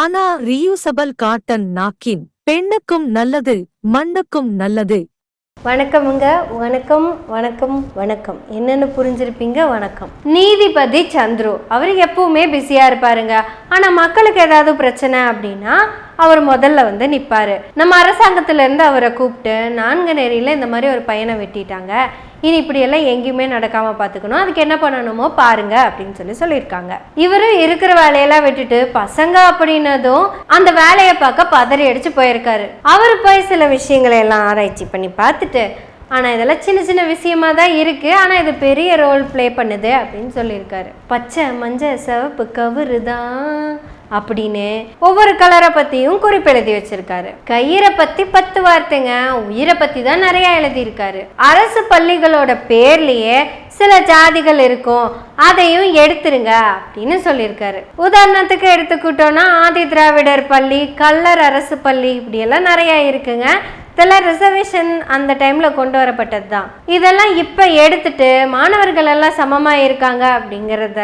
ஆனா reusable cotton நாக்கின் பெண்ணுக்கும் நல்லது மண்ணுக்கும் நல்லது. வணக்கமுங்க வணக்கம் வணக்கம் வணக்கம். என்னன்னு புரிஞ்சிருப்பீங்க வணக்கம். நீதிபதி சந்துரு அவர் எப்பவுமே பிஸியாக இருப்பாருங்க. ஆனால் மக்களுக்கு ஏதாவது பிரச்சனை அப்படின்னா அவர் முதல்ல வந்து நிற்பாரு நம்ம அரசாங்கத்திலேருந்து அவரை கூப்பிட்டு நான்கு நெறியில் இந்த மாதிரி ஒரு பையனை வெட்டிட்டாங்க. இனி இப்படியெல்லாம் எங்கேயுமே நடக்காமல் பார்த்துக்கணும் அதுக்கு என்ன பண்ணணுமோ பாருங்க அப்படின்னு சொல்லி சொல்லியிருக்காங்க. இவரும் இருக்கிற வேலையெல்லாம் விட்டுட்டு பசங்க அப்படின்னதும் அந்த வேலையை பார்க்க பதறி அடிச்சு போயிருக்காரு. அவர் போய் சில விஷயங்களை எல்லாம் ஆராய்ச்சி பண்ணி பார்த்துட்டு ஆனால் இதெல்லாம் சின்ன சின்ன விஷயமா தான் இருக்கு. ஆனால் இது பெரிய ரோல் ப்ளே பண்ணுது அப்படின்னு சொல்லியிருக்காரு. பச்சை மஞ்சள் சிவப்பு கவுரு தான். அப்படின்னு ஒவ்வொரு கலரை பத்தியும் குறிப்பெழுதி வச்சிருக்காரு. கயிறை பத்தி பத்து வார்த்தைங்க உயிரை பத்தி தான் நிறைய எழுதியிருக்காரு. அரசு பள்ளிகளோட பேர்லயே சில ஜாதிகள் இருக்கும் அதையும் எடுத்துருங்க அப்படின்னு சொல்லியிருக்காரு. உதாரணத்துக்கு எடுத்துக்கிட்டோம்னா ஆதி திராவிடர் பள்ளி கல்லர் அரசு பள்ளி இப்படியெல்லாம் நிறைய இருக்குங்க. இதெல்லாம் ரிசர்வேஷன் அந்த டைம்ல கொண்டு வரப்பட்டது தான் இதெல்லாம் இப்போ எடுத்துட்டு மாணவர்கள் எல்லாம் சமமாக இருக்காங்க அப்படிங்கிறத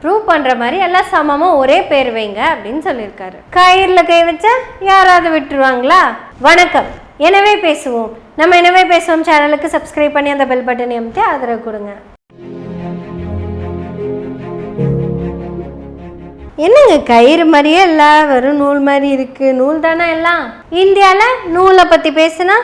ப்ரூவ் பண்ணுற மாதிரி எல்லாம் சமமாக ஒரே பேர் வைங்க அப்படின்னு சொல்லியிருக்காரு. கயிறில் கை வச்சா யாராவது விட்டுருவாங்களா? வணக்கம். எனவே பேசுவோம். நம்ம எனவே பேசுவோம். சேனலுக்கு சப்ஸ்கிரைப் பண்ணி அந்த பெல் பட்டனை அமைத்து ஆதரவு கொடுங்க. என்னங்க கயிறு மாதிரியே இல்லை? வெறும் நூல் மாதிரி இருக்குது நூல் தானே எல்லாம்? இந்தியாவில் நூலை பற்றி பேசுனா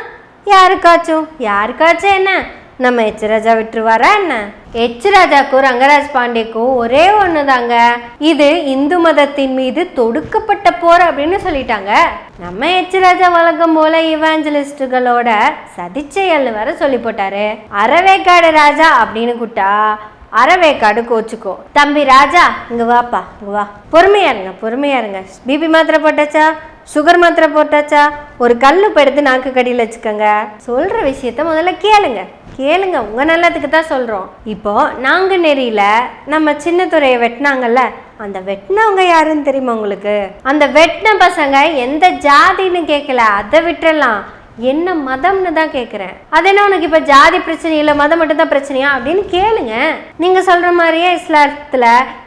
யாருக்காச்சும்? யாருக்காச்சும் என்ன? நம்ம எச் ராஜா விட்டுருவாரா என்ன? எச் ராஜாக்கும் ரங்கராஜ் பாண்டேக்கும் ஒரே ஒன்று தாங்க இது இந்து மதத்தின் மீது தொடுக்கப்பட்ட போர் அப்படின்னு சொல்லிட்டாங்க. நம்ம எச் ராஜா வழக்கம் போல இவாஞ்சலிஸ்டுகளோட சதிச்செயல் வேற சொல்லி போட்டாரு அறவேக்காடு ராஜா அப்படின்னு கூட்டா அறவேக்காடு கோச்சுக்கோ. தம்பி ராஜா இங்க வாப்பா இங்க வா. பொறுமையா இருங்க பொறுமையா இருங்க. பிபி மாத்திரை போட்டாச்சா? சுகர் மாத்திரை போட்டாச்சா? ஒரு கல் எடுத்து நாக்கு கடியில் வச்சுக்கோங்க. சொல்ற விஷயத்த முதல்ல கேளுங்க. கேளுங்க உங்கள் நல்லதுக்கு தான் சொல்கிறோம் இப்போது நாங்கள் நெறியில் நம்ம சின்ன துறையை வெட்டினாங்கல்ல அந்த வெட்டினவங்க யாருன்னு தெரியுமா உங்களுக்கு? அந்த வெட்டின பசங்க எந்த ஜாதின்னு கேட்கல அதை விட்டுறலாம். என்ன மதம்னு தான் கேட்குறேன் அது என்ன உனக்கு இப்போ ஜாதி பிரச்சனை இல்லை மதம் மட்டும் தான் பிரச்சனையா அப்படின்னு கேளுங்க. நீங்கள் சொல்கிற மாதிரியே இஸ்லாத்தில்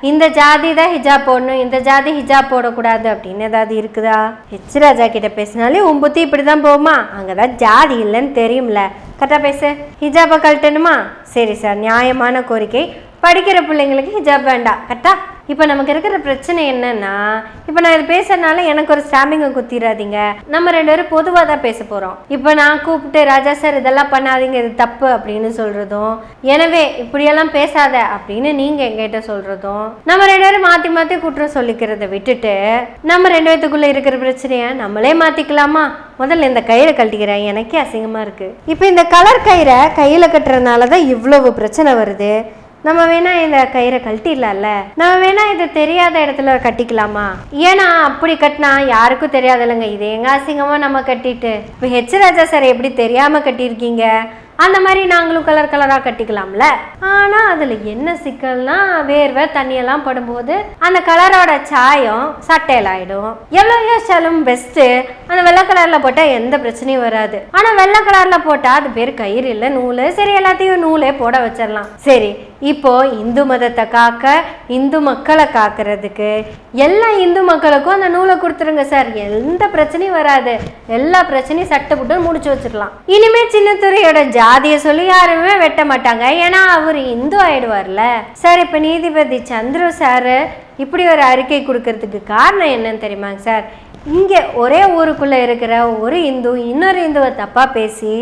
இந்த ஜாதி தான் ஹிஜாப் போடணும் இந்த ஜாதி ஹிஜாப் போடக்கூடாது அப்படின்னு ஏதாவது இருக்குதா? ஹெச் ராஜா கிட்ட பேசினாலே உன் புத்தி இப்படி தான் போகுமா? அங்கே தான் ஜாதி இல்லைன்னு தெரியும்ல. கரெக்டாக பேசு. ஹிஜாபை கழட்டணுமா? சரி சார் நியாயமான கோரிக்கை. படிக்கிற பிள்ளைங்களுக்கு ஹிஜாப் வேண்டாம். கரெக்டாக இப்போ நமக்கு இருக்கிற பிரச்சனை என்னன்னா இப்போ நான் இது பேசுறதுனால எனக்கு ஒரு ஸ்டாம்பிங்கை குத்திடாதீங்க நம்ம ரெண்டு பேரும் பொதுவாக தான் பேச போகிறோம் இப்போ நான் கூப்பிட்டு ராஜா சார் இதெல்லாம் பண்ணாதீங்க இது தப்பு அப்படின்னு சொல்கிறதும் எனவே இப்படியெல்லாம் பேசாத அப்படின்னு நீங்கள் எங்கிட்ட சொல்கிறதும் நம்ம ரெண்டு பேரும் மாற்றி மாற்றி குற்றம் சொல்லிக்கிறத விட்டுட்டு நம்ம ரெண்டு பேத்துக்குள்ளே இருக்கிற பிரச்சனையை நம்மளே மாற்றிக்கலாமா முதல்ல இந்த கயிறை கழட்டிக்கிறேன். எனக்கே அசிங்கமாக இருக்குது இப்போ இந்த கலர் கயிறை கையில் கட்டுறதுனால தான் இவ்வளவு பிரச்சனை வருது. நம்ம வேணா இந்த கயிறை கழட்டிடலாம்ல. நம்ம வேணா இது தெரியாத இடத்துல கட்டிக்கலாமா? ஏன்னா அப்படி கட்டினா யாருக்கும் தெரியாதுல்லங்க. இது எங்க அசிங்கமா நம்ம கட்டிட்டு? இப்போ ஹெச் ராஜா சார் எப்படி தெரியாம கட்டியிருக்கீங்க? அந்த மாதிரி நாங்களும் கலர் கலராக கட்டிக்கலாம்ல. ஆனால் அதில் என்ன சிக்கல்னா வேர்வை தண்ணியெல்லாம் படும்போது அந்த கலரோட சாயம் சட்டையில் ஆகிடும் எவ்வளோ யோசிச்சாலும் பெஸ்ட்டு அந்த வெள்ளை கலரில் போட்டால் எந்த பிரச்சனையும் வராது. ஆனால் வெள்ளை கலரில் போட்டால் அது பேர் கயிறு இல்லை நூல். சரி எல்லாத்தையும் நூலே போட வச்சிடலாம். சரி இப்போ இந்து மதத்தை காக்க இந்து மக்களை காக்கிறதுக்கு எல்லா இந்து மக்களுக்கும் அந்த நூலை கொடுத்துருங்க சார். எந்த பிரச்சனையும் வராது. எல்லா பிரச்சனையும் சட்டை போட்டு முடிச்சு வச்சிடலாம். இனிமே சின்னத்துறையோட ஜாதியை சொல்லி யாருமே வெட்ட மாட்டாங்க. ஏன்னா அவர் இந்து ஆயிடுவார்ல. சார் இப்போ நீதிபதி சந்துரு சார் இப்படி ஒரு அறிக்கை கொடுக்கறதுக்கு காரணம் என்னன்னு தெரியுமாங்க சார்? இங்கே ஒரே ஊருக்குள்ளே இருக்கிற ஒரு இந்து இன்னொரு இந்துவை தப்பாக பேசி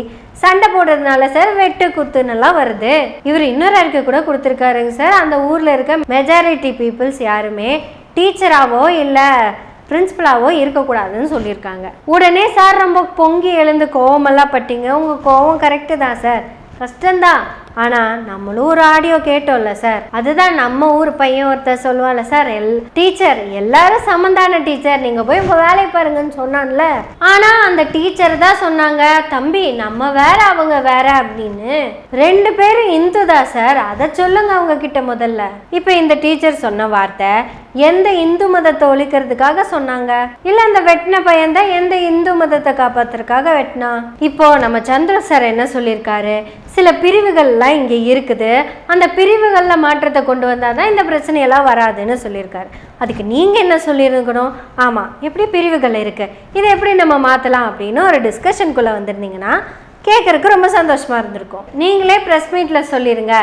சண்டை போடுறதுனால சார் வெட்டு குத்துன்னெல்லாம் வருது. இவர் இன்னொரு அறிக்கை கூட கொடுத்துருக்காருங்க சார். அந்த ஊரில் இருக்க மெஜாரிட்டி பீப்புள்ஸ் யாருமே டீச்சராகவோ இல்லை பிரின்சிபலாவோ இருக்கக்கூடாதுன்னு சொல்லியிருக்காங்க. உடனே சார் ரொம்ப பொங்கி எழுந்து கோவமெல்லாம் பட்டீங்க. உங்கள் கோவம் கரெக்டு தான் சார் கஷ்டம்தான் ஆனால் நம்மளும் ஒரு ஆடியோ கேட்டோம்ல சார் அதுதான் நம்ம ஊர் பையன் ஒருத்தர் சொல்லுவான்ல சார் எல் டீச்சர் எல்லாரும் சமந்தான டீச்சர் நீங்கள் போய் உங்கள் வேலையை பாருங்கன்னு சொன்னான்ல. ஆனால் அந்த டீச்சர் தான் சொன்னாங்க தம்பி நம்ம வேற அவங்க வேற அப்படின்னு. ரெண்டு பேரும் இந்து தான் சார் அதை சொல்லுங்க அவங்க கிட்ட முதல்ல. இப்போ இந்த டீச்சர் சொன்ன வார்த்தை எந்த இந்து மதத்தை ஒழிக்கிறதுக்காக சொன்னாங்க? இல்ல அந்த வெட்டின பையன் தான் எந்த இந்து மதத்தை காப்பாத்துறதுக்காக வெட்டினா? இப்போ நம்ம சந்திர சார் என்ன சொல்லியிருக்காரு? சில பிரிவுகள்லாம் இங்கே இருக்குது. அந்த பிரிவுகளில் மாற்றத்தை கொண்டு வந்தால் தான் இந்த பிரச்சனையெல்லாம் வராதுன்னு சொல்லியிருக்காரு. அதுக்கு நீங்கள் என்ன சொல்லியிருக்கணும்? ஆமாம் எப்படி பிரிவுகள் இருக்குது இதை எப்படி நம்ம மாற்றலாம் அப்படின்னு ஒரு டிஸ்கஷனுக்குள்ளே வந்திருந்தீங்கன்னா கேட்குறக்கு ரொம்ப சந்தோஷமாக இருந்திருக்கும். நீங்களே ப்ரெஸ் மீட்டில் சொல்லிடுங்க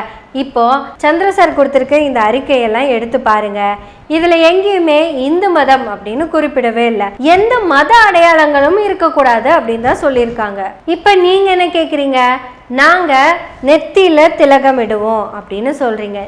இப்போ சந்திர சார் கொடுத்துருக்க இந்த அறிக்கையெல்லாம் எடுத்து பாருங்கள் இதில் எங்கேயுமே இந்து மதம் அப்படின்னு குறிப்பிடவே இல்லை. எந்த மத அடையாளங்களும் இருக்கக்கூடாது அப்படின்னு தான் சொல்லியிருக்காங்க. இப்போ நீங்கள் என்ன கேட்குறீங்க நாங்கள் நெத்தியில் திலகம் திலகமிடுவோம் அப்படின்னு சொல்கிறீங்க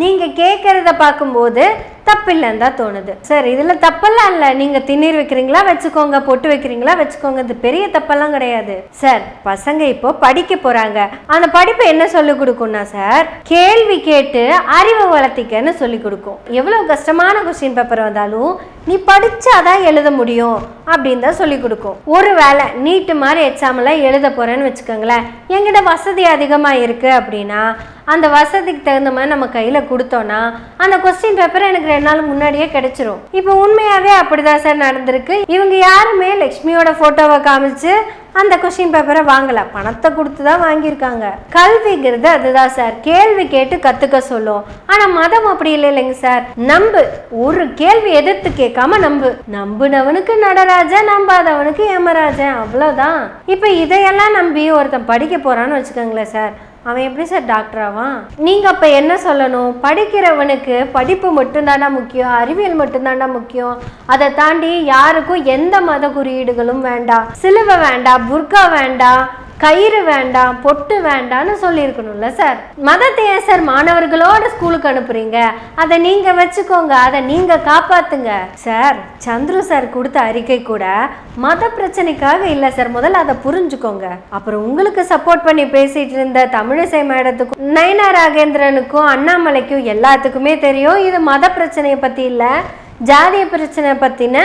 நீங்கள் கேட்குறத பார்க்கும்போது தப்பில்லைன்னு தான் தோணுது. சார் இதில் தப்பெல்லாம் இல்லை. நீங்கள் திண்ணீர் வைக்கிறீங்களா வச்சுக்கோங்க பொட்டு வைக்கிறீங்களா வச்சுக்கோங்க. இது பெரிய தப்பெல்லாம் கிடையாது. சார் பசங்க இப்போ படிக்க போகிறாங்க அந்த படிப்பு என்ன சொல்லிக் கொடுக்கும்னா சார் கேள்வி கேட்டு அறிவை வளர்த்திக்கன்னு சொல்லி கொடுக்கும். எவ்வளோ கஷ்டமான கொஸ்டின் பேப்பர் வந்தாலும் நீ படித்தாதான் எழுத முடியும் அப்படின்னு தான் சொல்லி கொடுக்கும். ஒரு வேலை நீட்டு மாதிரி எக்ஸாம்லாம் எழுத போகிறேன்னு வச்சுக்கோங்களேன். எங்கிட்ட வசதி அதிகமாக இருக்குது அப்படின்னா அந்த வசதிக்கு தகுந்த மாதிரி நம்ம கையில் கொடுத்தோன்னா அந்த கொஸ்டின் பேப்பர் எனக்கு ரெண்டு நாள் முன்னாடியே கிடைச்சிரும். இப்போ உண்மையாவே அப்படிதான் சார் நடந்திருக்கு. இவங்க யாருமே லக்ஷ்மியோட போட்டோவை காமிச்சு அந்த கொஸ்டின் பேப்பரை வாங்கல. பணத்தை கொடுத்து தான் வாங்கியிருக்காங்க. கல்விங்கிறது அதுதான் சார். கேள்வி கேட்டு கத்துக்க சொல்லும். ஆனா மதம் அப்படி இல்லை இல்லைங்க சார். நம்பு. ஒரு கேள்வி எதிர்த்து கேட்காம நம்பு. நம்புனவனுக்கு நடராஜன் நம்பாதவனுக்கு ஏமராஜன் அவ்வளவுதான். இப்ப இதையெல்லாம் நம்பி ஒருத்தன் படிக்க போறான்னு வச்சுக்கோங்களேன் சார். அவன் எப்படி சார் டாக்டர் ஆவான்? நீங்க அப்ப என்ன சொல்லணும்? படிக்கிறவனுக்கு படிப்பு மட்டும்தானா முக்கியம் அறிவியல் மட்டும்தானா முக்கியம். அதை தாண்டி யாருக்கும் எந்த மத குறியீடுகளும் வேண்டாம். சிலுவை வேண்டாம் புர்கா வேண்டாம். கயிறு வேண்டாம் பொட்டு வேண்டாம்னு சொல்லியிருக்கணும்ல சார். மதத்தை ஏன் சார் மாணவர்களோட ஸ்கூலுக்கு அனுப்புறீங்க? அதை நீங்க வச்சுக்கோங்க அதை நீங்க காப்பாத்துங்க. சார் சந்துரு சார் கொடுத்த அறிக்கை கூட மத பிரச்சனைக்காக இல்லை சார். முதல்ல அதை புரிஞ்சுக்கோங்க. அப்புறம் உங்களுக்கு சப்போர்ட் பண்ணி பேசிட்டு இருந்த தமிழிசை மேடத்துக்கும் நயனா ராகேந்திரனுக்கும் அண்ணாமலைக்கும் எல்லாத்துக்குமே தெரியும் இது மத பிரச்சனையை பத்தி இல்லை ஜாதிய பிரச்சனை பத்தின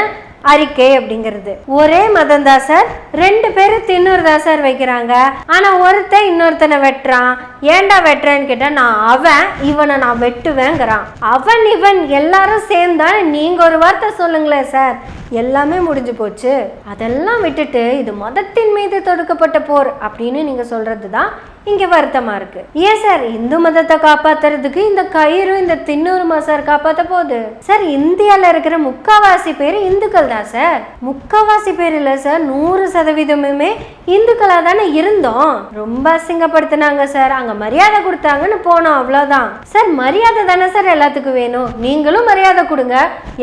அறிக்கை அப்படிங்கிறது. ஒரே மதம் தான் சார் ரெண்டு பேரும் தின்னூறு தான் சார் வைக்கிறாங்க. ஆனா ஒருத்தன் இன்னொருத்தனை வெட்டுறான். ஏன்டா வெட்டுறேன்னு கேட்டா நான் அவன் இவனை நான் வெட்டுவேங்கிறான். அவன் இவன் எல்லாரும் சேர்ந்தா நீங்க ஒரு வார்த்தை சொல்லுங்களேன் சார். எல்லாமே முடிஞ்சு போச்சு. அதெல்லாம் விட்டுட்டு இது மதத்தின் மீது தொடுக்கப்பட்ட போர் அப்படின்னு நீங்க சொல்றது தான் இங்கே வருத்தமாக இருக்கு. ஏன் சார் இந்து மதத்தை காப்பாத்துறதுக்கு இந்த கயிறு இந்த தின்னூறு சார் காப்பாற்ற போகுது? சார் இந்தியாவில் இருக்கிற முக்காவாசி பேர் இந்துக்கள் தான் சார். முக்காவாசி பேர் இல்லை சார் நூறு சதவீதமுமே இந்துக்களாக தானே இருந்தோம். ரொம்ப அசிங்கப்படுத்தினாங்க சார். அங்கே மரியாதை கொடுத்தாங்கன்னு போனோம் அவ்வளோதான் சார் மரியாதை தானே சார் எல்லாத்துக்கும் வேணும். நீங்களும் மரியாதை கொடுங்க.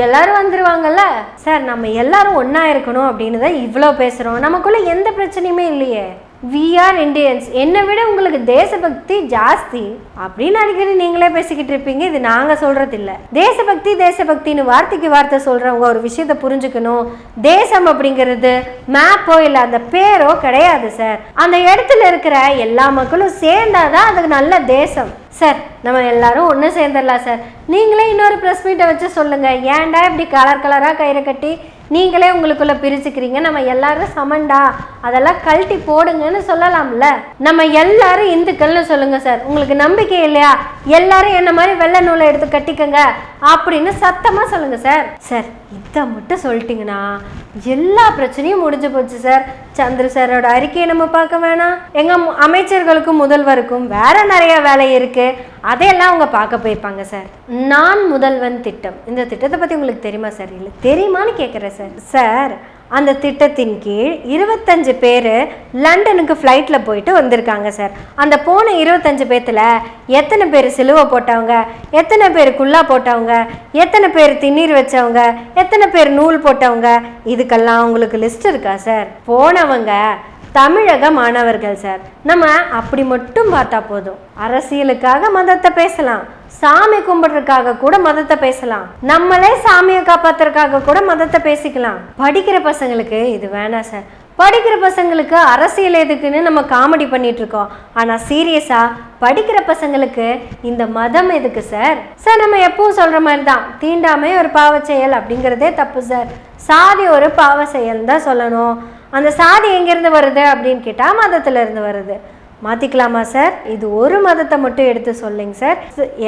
எல்லாரும் வந்துருவாங்கல்ல? சார் நம்ம எல்லாரும் ஒன்றா இருக்கணும் அப்படின்னு தான் இவ்வளோ பேசுகிறோம் நமக்குள்ளே எந்த பிரச்சனையுமே இல்லையே. வி ஆர் இண்டியன்ஸ் என்னை விட உங்களுக்கு தேசபக்தி ஜாஸ்தி. அப்படின்னு அடிக்கடி நீங்களே பேசிக்கிட்டு இருப்பீங்க. இது நாங்கள் சொல்கிறது இல்லை தேசபக்தி தேசபக்தின்னு வார்த்தைக்கு வார்த்தை சொல்கிறவங்க ஒரு விஷயத்தை புரிஞ்சுக்கணும். தேசம் அப்படிங்கிறது மேப்போ இல்லை அந்த பேரோ கிடையாது சார் அந்த இடத்துல இருக்கிற எல்லா மக்களும் சேர்ந்தாதான் அதுக்கு நல்ல தேசம். சார் நம்ம எல்லாரும் ஒன்று சேர்ந்துடலாம் சார் நீங்களே இன்னொரு ப்ரெஸ் மீட்டை வச்சு சொல்லுங்கள் ஏன்டா இப்படி கலர் கலராக கயிறை கட்டி நீங்களே உங்களுக்குள்ள பிரிச்சுக்கிறீங்க. நம்ம எல்லாரும் சமண்டா? அதெல்லாம் கழட்டி போடுங்கன்னு சொல்லலாம்ல. நம்ம எல்லாரும் இந்துக்கள்னு சொல்லுங்க சார். உங்களுக்கு நம்பிக்கை இல்லையா? எல்லாரும் என்ன மாதிரி வெள்ளை நூலை எடுத்து கட்டிக்கங்க அப்படின்னு சத்தமா சொல்லுங்க சார். சார் இதை மட்டும் சொல்லிட்டீங்கன்னா எல்லா பிரச்சனையும் முடிஞ்சு போச்சு சார் சந்திர சாரோட அறிக்கையை நம்ம பார்க்க வேணாம். எங்க அமைச்சர்களுக்கும் முதல்வருக்கும் வேற நிறைய வேலை இருக்கு. அதையெல்லாம் அவங்க பார்க்க போயிருப்பாங்க சார் நான் முதல்வன் திட்டம். இந்த திட்டத்தை பத்தி உங்களுக்கு தெரியுமா சார் இல்லை தெரியுமான்னு கேட்குறேன் சார் சார் அந்த திட்டத்தின் கீழ் இருபத்தஞ்சு பேர் லண்டனுக்கு ஃப்ளைட்டில் போயிட்டு வந்திருக்காங்க சார் அந்த போன இருபத்தஞ்சு பேர்த்தில் எத்தனை பேர் சிலுவை போட்டவங்க எத்தனை பேர் குல்லா போட்டவங்க எத்தனை பேர் திண்ணீர் வச்சவங்க எத்தனை பேர் நூல் போட்டவங்க இதுக்கெல்லாம் உங்களுக்கு லிஸ்ட் இருக்கா சார் போனவங்க தமிழக மாணவர்கள் சார். நம்ம அப்படி மட்டும் பார்த்தா போதும். அரசியலுக்காக மதத்தை பேசலாம். சாமி கும்பிடுறதுக்காக கூட மதத்தை பேசலாம். நம்மளே சாமியை காப்பாத்துறதுக்காக கூட மதத்தை பேசிக்கலாம். படிக்கிற பசங்களுக்கு இது வேணாம் சார். படிக்கிற பசங்களுக்கு அரசியல் எதுக்குன்னு நம்ம காமெடி பண்ணிட்டு இருக்கோம். ஆனா சீரியஸா படிக்கிற பசங்களுக்கு இந்த மதம் எதுக்கு சார்? சார் நம்ம எப்பவும் சொல்ற மாதிரி தான். தீண்டாமை ஒரு பாவ செயல் அப்படிங்கிறதே தப்பு சார். சாதி ஒரு பாவ செயல் தான் சொல்லணும். அந்த சாதி எங்கேருந்து வருது அப்படின்னு கேட்டால் மதத்துல இருந்து வருது. மாற்றிக்கலாமா சார் இது ஒரு மதத்தை மட்டும் எடுத்து சொல்லுங்க சார்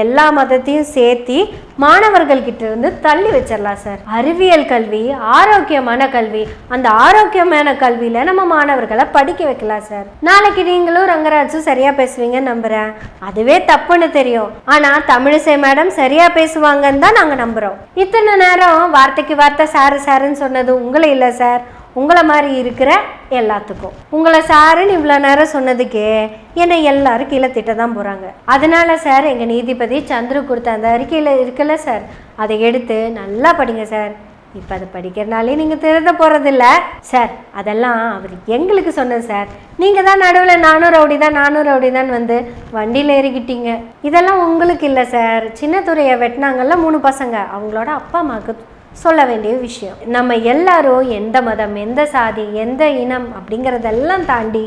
எல்லா மதத்தையும் சேர்த்தி மாணவர்கள்கிட்ட இருந்து தள்ளி வச்சிடலாம் சார் அறிவியல் கல்வி ஆரோக்கியமான கல்வி அந்த ஆரோக்கியமான கல்வியில் நம்ம மாணவர்களை படிக்க வைக்கலாம் சார் நாளைக்கு நீங்களும் ரங்கராஜும் சரியாக பேசுவீங்கன்னு நம்புகிறேன் அதுவே தப்புன்னு தெரியும். ஆனால் தமிழிசை மேடம் சரியாக பேசுவாங்கன்னு தான் நாங்கள் நம்புகிறோம் இத்தனை நேரம் வார்த்தைக்கு வார்த்தை சாரு சாருன்னு சொன்னது உங்களை இல்லை சார் உங்களை மாதிரி இருக்கிற எல்லாத்துக்கும். உங்களை சாருன்னு இவ்வளோ நேரம் சொன்னதுக்கே என்னை எல்லாரும் கீழே திட்ட தான் போகிறாங்க அதனால சார் எங்கள் நீதிபதி சந்துரு கொடுத்த அந்த அறிக்கையில் இருக்குல்ல சார் அதை எடுத்து நல்லா படிங்க சார். இப்போ அதை படிக்கிறனாலே நீங்கள் திருத போகிறதில்ல சார் அதெல்லாம் அவர் எங்களுக்கு சொன்னது சார். நீங்கள் தான் நடுவில் நானூறு ரவுடி தான் நானூறு ரவுடி தான் வந்து வண்டியில் ஏறிக்கிட்டீங்க. இதெல்லாம் உங்களுக்கு இல்லை சார். சின்ன துறையை வெட்டினாங்கல்ல மூணு பசங்க. அவங்களோட அப்பா அம்மாவுக்கு சொல்ல வேண்டிய விஷயம். நம்ம எல்லாரும் எந்த மதம் எந்த சாதி எந்த இனம் அப்படிங்கிறதெல்லாம் தாண்டி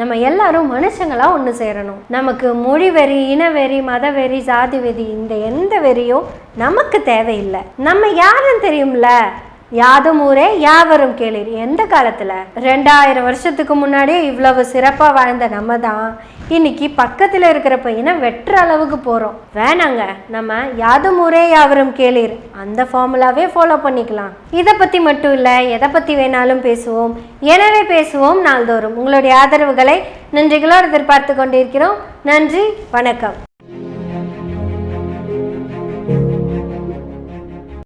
நம்ம எல்லாரும் மனுஷங்களாக ஒன்று சேரணும். நமக்கு மொழி வெறி இனவெறி மதவெறி சாதி வெறி இந்த எந்த வெறியும் நமக்கு தேவையில்லை. நம்ம யாருன்னு தெரியும்ல? யாதும் ஊரே யாவரும் கேளீர். எந்த காலத்தில்? ரெண்டாயிரம் வருஷத்துக்கு முன்னாடியே இவ்வளவு சிறப்பாக வாழ்ந்த நம்ம தான் இன்னைக்கு பக்கத்தில் இருக்கிற பையனை வெட்டுற அளவுக்கு போகிறோம் வேணாங்க நம்ம யாதும் ஊரே யாவரும் கேளீர். அந்த ஃபார்முலாவே ஃபாலோ பண்ணிக்கலாம். இதை பற்றி மட்டும் இல்லை எதை பற்றி வேணாலும் பேசுவோம். எனவே பேசுவோம் நாள்தோறும். உங்களுடைய ஆதரவுகளை நன்றிகளோடு எதிர்பார்த்து கொண்டிருக்கிறோம். நன்றி வணக்கம்.